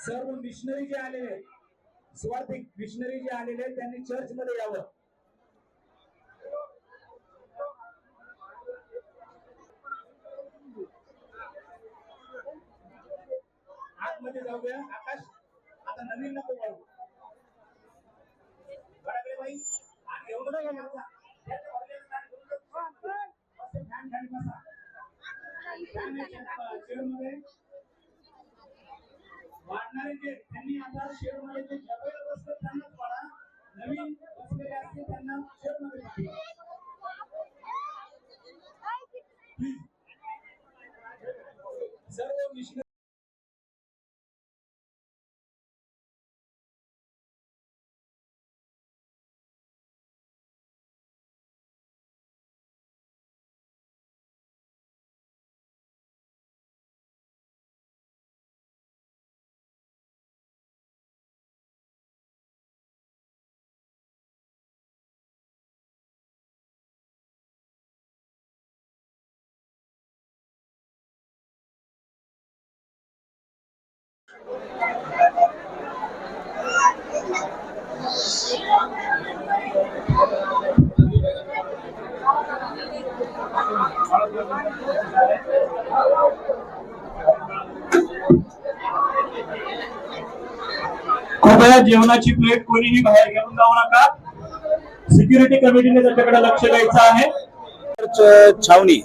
सर्व मिशनरी जे आलेले आहेत, स्वार्थी मिशनरी जे आलेले आहेत, त्यांनी चर्च मध्ये यावं. आतमध्ये जाऊया. आकाश आता नवीन नको वाढू. बडाकडे बाई. फॅन खाली बसा. याच्या चेअरमध्ये वाढणारे जे त्यांनी आता शेअरमध्ये जे जवळ बसले त्यांना पळा नवीन बसलेले असतील त्यांना कृपया जेवणाची प्लेट कोणीही बाहेर घेऊन जाऊ नका. सिक्युरिटी कमिटीने त्याच्याकडे लक्ष द्यायचं आहे. छावणी.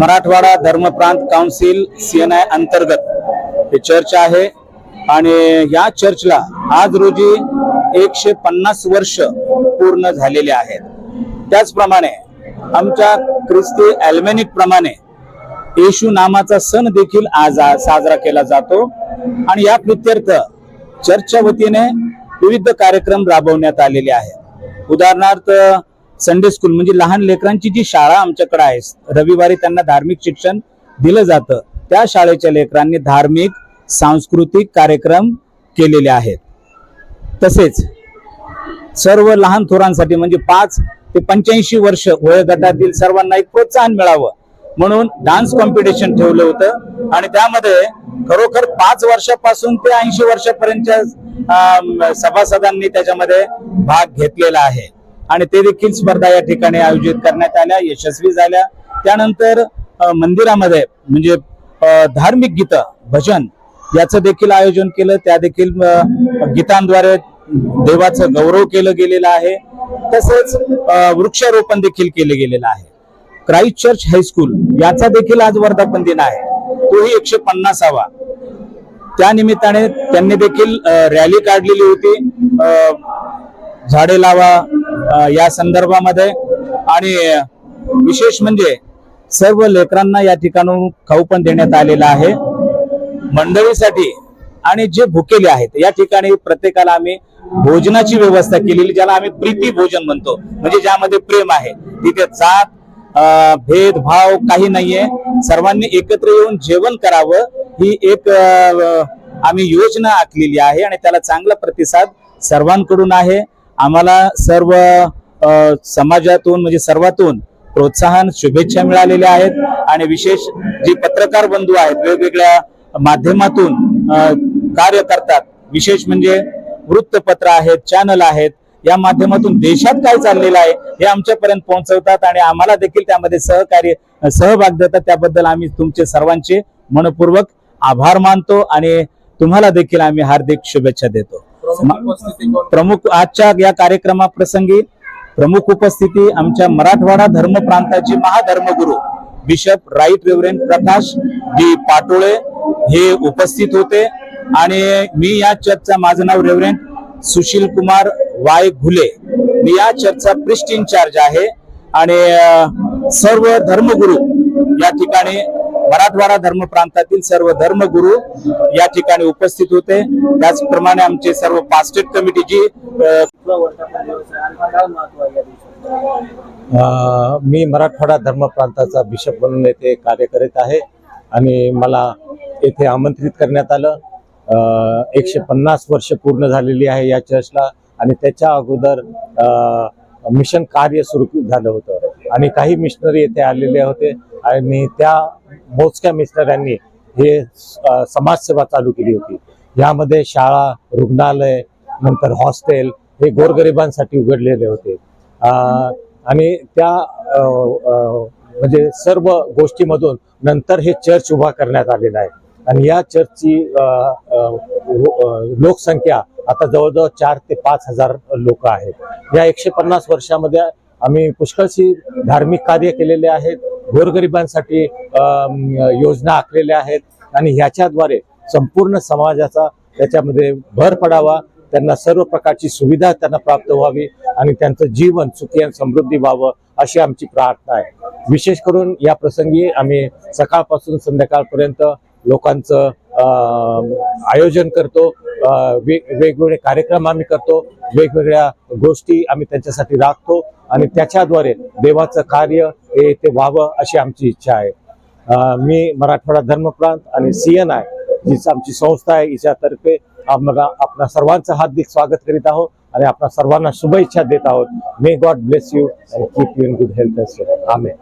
मराठवाडा धर्मप्रांत काउन्सिल सीएनआय अंतर्गत. हे चर्च आहे. आणि या चर्चला आज रोजी एकशे पन्नास वर्ष पूर्ण झालेले आहेत. त्याचप्रमाणे आमच्या ख्रिस्ती अल्मेनिक प्रमाणे येशू नामाचा सण देखील आज साजरा केला जातो आणि या प्रित्यर्थ चर्चच्या वतीने विविध कार्यक्रम राबवण्यात आलेले आहेत. उदाहरणार्थ संडे स्कूल म्हणजे लहान लेकरांची जी शाळा आमच्याकडे आहे रविवारी त्यांना धार्मिक शिक्षण दिलं जातं. त्या शाळेच्या लेकरांनी धार्मिक सांस्कृतिक कार्यक्रम केलेले आहेत. तसेच सर्व लहान थोरांसाठी म्हणजे पाच ते पंच्याऐंशी वर्ष वयोगटातील सर्वांना एक प्रोत्साहन मिळावं म्हणून डान्स कॉम्पिटिशन ठेवलं होतं. आणि त्यामध्ये खरोखर पाच वर्षापासून ते ऐंशी वर्षापर्यंतच्या सभासदांनी त्याच्यामध्ये भाग घेतलेला आहे. आणि ते देखील स्पर्धा या ठिकाणी आयोजित करण्यात आल्या यशस्वी झाल्या. त्यानंतर मंदिरामध्ये म्हणजे धार्मिक गीतं भजन याचं देखील आयोजन केलं. त्या देखील गीतांद्वारे देवाचं गौरव केलं गेलेलं आहे. तसेच वृक्षारोपण देखील केलं गेलेलं आहे. क्राईस्ट चर्च हायस्कूल याचा देखील आज वर्धापन दिन आहे. तोही एकशे पन्नासावा. त्या निमित्ताने त्यांनी देखील रॅली काढलेली होती. झाडे लावा या संदर्भामध्ये. आणि विशेष म्हणजे सर्व लेकरांना या ठिकाणून खाऊ पण देण्यात आलेला आहे. मंडळीसाठी आणि जे भुकेले आहेत या ठिकाणी प्रत्येकाला आम्ही भोजनाची व्यवस्था केलेली ज्याला आम्ही प्रीती भोजन म्हणतो. म्हणजे ज्यामध्ये प्रेम आहे. तिथे जात भेदभाव काही नाहीये. सर्वांनी एकत्र येऊन जेवण करावं. ही एक आम्ही योजना आखलेली आहे आणि त्याला चांगला प्रतिसाद सर्वांकडून आहे. आम्हाला सर्व समाजातून म्हणजे सर्वातून प्रोत्साहन शुभेच्छा मिळालेल्या आहेत. आणि विशेष जे पत्रकार बंधू आहेत वेगवेगळ्या माध्यमातून कार्य करतात. विशेष म्हणजे वृत्तपत्र आहेत चॅनल आहेत या माध्यमातून देशात काय चाललेलं आहे हे आमच्यापर्यंत पोहोचवतात आणि आम्हाला देखील त्यामध्ये सहकार्य सहभाग देतात. त्याबद्दल आम्ही तुमचे सर्वांचे मनपूर्वक आभार मानतो आणि तुम्हाला देखील आम्ही हार्दिक शुभेच्छा देतो. प्रमुख आजच्या या कार्यक्रमाप्रसंगी प्रमुख उपस्थिती आमच्या मराठवाडा धर्म प्रांताचे महाधर्मगुरू bishop right reverend Prakash D Patole हे उपस्थित होते. आणि मी या चर्चचा माझं नाव रेव्हरेंट सुशील कुमार वाय घुले. मी या चर्चचा प्रिस्ट इन्चार्ज आहे. आणि सर्व धर्मगुरू या ठिकाणी मराठवाडा धर्म प्रांतातील सर्व धर्मगुरू या ठिकाणी उपस्थित होते. त्याचप्रमाणे आमचे सर्व पास्टेट कमिटीची जी मी मराठवाडा धर्म प्रांताचा बिशप म्हणून येथे कार्य करीत आहे आणि मला येथे आमंत्रित करण्यात आलं. एकशे पन्नास वर्ष पूर्ण झालेली आहे या चर्चला आणि त्याच्या अगोदर मिशन कार्य सुरू झालं होतं. आणि काही मिशनरी येथे आलेले होते आणि त्या मोजक्या मिशनऱ्यांनी हे समाजसेवा चालू केली होती. यामध्ये शाळा रुग्णालय नंतर हॉस्टेल हे गोरगरिबांसाठी उघडलेले होते. आणि त्या म्हणजे सर्व गोष्टीमधून नंतर हे चर्च उभा करण्यात आलेलं आहे. आणि या चर्चची लोकसंख्या आता जवळजवळ चार ते पाच हजार लोक आहेत. या एकशे पन्नास वर्षामध्ये आम्ही पुष्कळशी धार्मिक कार्य केलेले आहेत गोरगरिबांसाठी योजना आखलेल्या आहेत आणि ह्याच्याद्वारे संपूर्ण समाजाचा त्याच्यामध्ये भर पडावा त्यांना सर्व प्रकारची सुविधा त्यांना प्राप्त व्हावी आणि त्यांचं जीवन सुखी आणि समृद्धी व्हावं अशी आमची प्रार्थना आहे. विशेष करून या प्रसंगी आम्ही सकाळपासून संध्याकाळपर्यंत लोकांचं आयोजन करतो वेग वेगवेगळे कार्यक्रम आम्ही करतो वेगवेगळ्या गोष्टी आम्ही त्यांच्यासाठी राखतो. आणि त्याच्याद्वारे देवाचं कार्य हे ते व्हावं अशी आमची इच्छा आहे. मी मराठवाडा धर्मप्रांत आणि सी एन आय जी आमची संस्था आहे. हिच्यातर्फे आम्हाला आपणा सर्वांचं हार्दिक स्वागत करीत आहोत आणि आपणा सर्वांना शुभेच्छा देत आहोत. May God bless you and keep you in good health आम्ही